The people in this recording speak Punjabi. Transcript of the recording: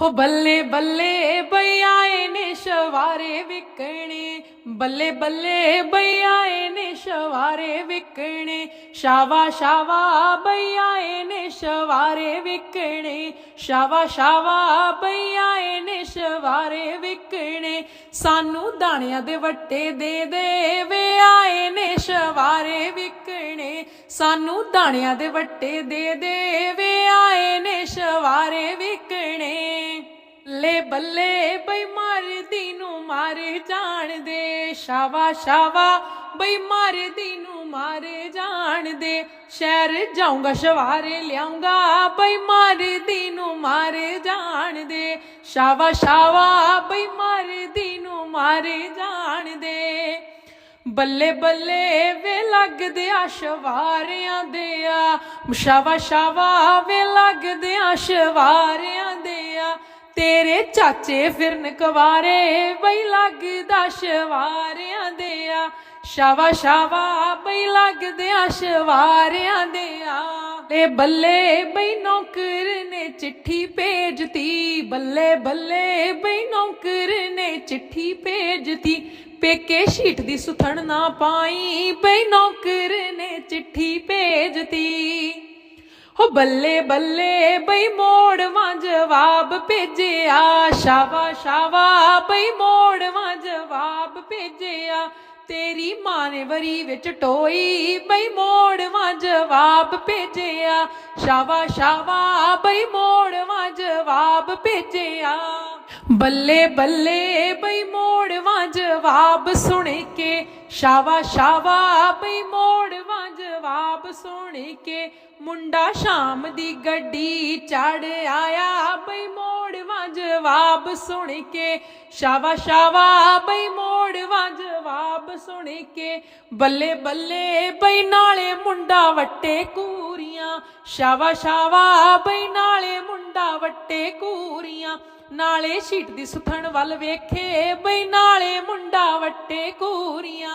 ਹੋ ਬੱਲੇ ਬੱਲੇ ਬਈ ਆਏ ਨੇ ਸ਼ਵਾਰੇ ਵਿਕਣੇ। ਬੱਲੇ ਬੱਲੇ ਬਈ ਆਏ ਨੇ ਸ਼ਵਾਰੇ ਵਿਕਣੇ। ਸ਼ਾਵਾ ਸ਼ਾਵਾ ਬਈ ਆਏ ਨੇ ਸ਼ਵਾਰੇ ਵਿਕਣੇ। ਸ਼ਾਵਾ ਸ਼ਾਵਾ ਬਈ ਆਏ ਨੇ ਸ਼ਵਾਰੇ ਵਿਕਣੇ। ਸਾਨੂੰ ਦਾਣਿਆਂ ਦੇ ਵੱਟੇ ਦੇ ਦੇ ਵੇ ਆਏ ਨੇ ਸ਼ਵਾਰੇ ਵਿਕਣੇ। ਸਾਨੂੰ ਦਾਣਿਆਂ ਦੇ ਵੱਟੇ ਦੇ ਦੇ ਬੱਲੇ ਬਈ ਮਾਰਦੀ ਨੂੰ ਮਾਰੇ ਜਾਣਦੇ ਸ਼ਾਵਾ ਸ਼ਾਵਾ ਬਈ ਮਾਰਦੀ ਨੂੰ ਜਾਣ ਦੇ। ਸ਼ਹਿਰ ਜਾਊਂਗਾ, ਸ਼ਵਾਰੇ ਲਿਆਉਂਗਾ ਬਈ ਮਾਰਦੀ ਨੂੰ ਮਾਰੇ ਜਾਣਦੇ ਸ਼ਾਵਾ ਸ਼ਾਵਾ ਬਈ ਮਾਰਦੀ ਨੂੰ ਮਾਰੇ ਜਾਣਦੇ ਬੱਲੇ ਬੱਲੇ ਵੇ ਲੱਗਦੇ ਆ ਸ਼ਵਾਰਿਆਂ ਦੇ ਆ। ਸ਼ਾਵਾ ਸ਼ਾਵਾ ਵੇ ਲੱਗਦੇ ਆ ਸ਼ਵਾਰਿਆਂ ਆ ਤੇਰੇ ਚਾਚੇ ਫਿਰਨ ਕਵਾਰੇ, ਬਈ ਲੱਗਦਾ ਸ਼ਵਾਰਿਆਂ ਦੇ ਆ। ਸ਼ਾਵਾ ਸ਼ਾਵਾ, ਬਈ ਲੱਗਦੇ ਆ ਸ਼ਵਾਰਿਆਂ ਦੇ ਆ। ਤੇ ਬੱਲੇ ਬਈ ਨੌਕਰ ਨੇ ਚਿੱਠੀ ਭੇਜਤੀ, ਬੱਲੇ ਬੱਲੇ ਬਈ ਨੌਕਰ ਨੇ ਚਿੱਠੀ ਭੇਜਤੀ। ਪੇਕੇ ਸ਼ੀਟ ਦੀ ਸੁਥਣ ਨਾ ਪਾਈ, ਬਈ ਨੌਕਰ ਨੇ ਚਿੱਠੀ ਭੇਜਤੀ। ਹੋ ਬੱਲੇ ਬੱਲੇ ਬਈ ਮੋੜਵਾ ਜਵਾਬ ਭੇਜਿਆ, ਸ਼ਾਵਾ ਸ਼ਾਵਾ ਬਈ ਮੋੜਵਾ ਜਵਾਬ ਭੇਜਿਆ। ਤੇਰੀ ਮਾਂ ਨੇ ਵਰੀ ਵਿੱਚ ਟੋਈ, ਬਈ ਮੋੜਵਾ ਜਵਾਬ ਭੇਜਿਆ। ਸ਼ਾਵਾ ਸ਼ਾਵਾ ਬਈ ਮੋੜਵਾ ਜਵਾਬ ਭੇਜਿਆ। ਬੱਲੇ ਬੱਲੇ ਬਈ ਮੋੜਵਾ ਜਵਾਬ ਸੁਣ ਕੇ ਸ਼ਾਵਾ ਸ਼ਾਵਾ ਬਈ ਮੋੜਵਾ ਜਵਾਬ ਸੁਣ ਕੇ ਮੁੰਡਾ ਸ਼ਾਮ ਦੀ ਗੱਡੀ ਚੜ ਆਇਆ। ਬਈ ਮੋੜਵਾ ਜਵਾਬ ਸੁਣ ਕੇ ਸ਼ਾਵਾ ਸ਼ਾਵਾ ਬਈ ਮੋੜਵਾ ਜਵਾਬ ਸੁਣ ਕੇ ਬੱਲੇ ਬੱਲੇ ਬਈ ਨਾਲੇ ਮੁੰਡਾ ਵੱਟੇ ਕੂਰੀਆਂ। ਸ਼ਾਵਾ ਸ਼ਾਵਾ ਬਈ ਨਾਲੇ ਮੁੰਡਾ ਵੱਟੇ ਕੂਰੀਆਂ ਨਾਲੇ ਸ਼ੀਟ ਦੀ ਸੁਥਣ ਵੱਲ ਵੇਖੇ ਬਈ ਨਾਲੇ ਮੁੰਡਾ ਵੱਟੇ ਕੂਰੀਆਂ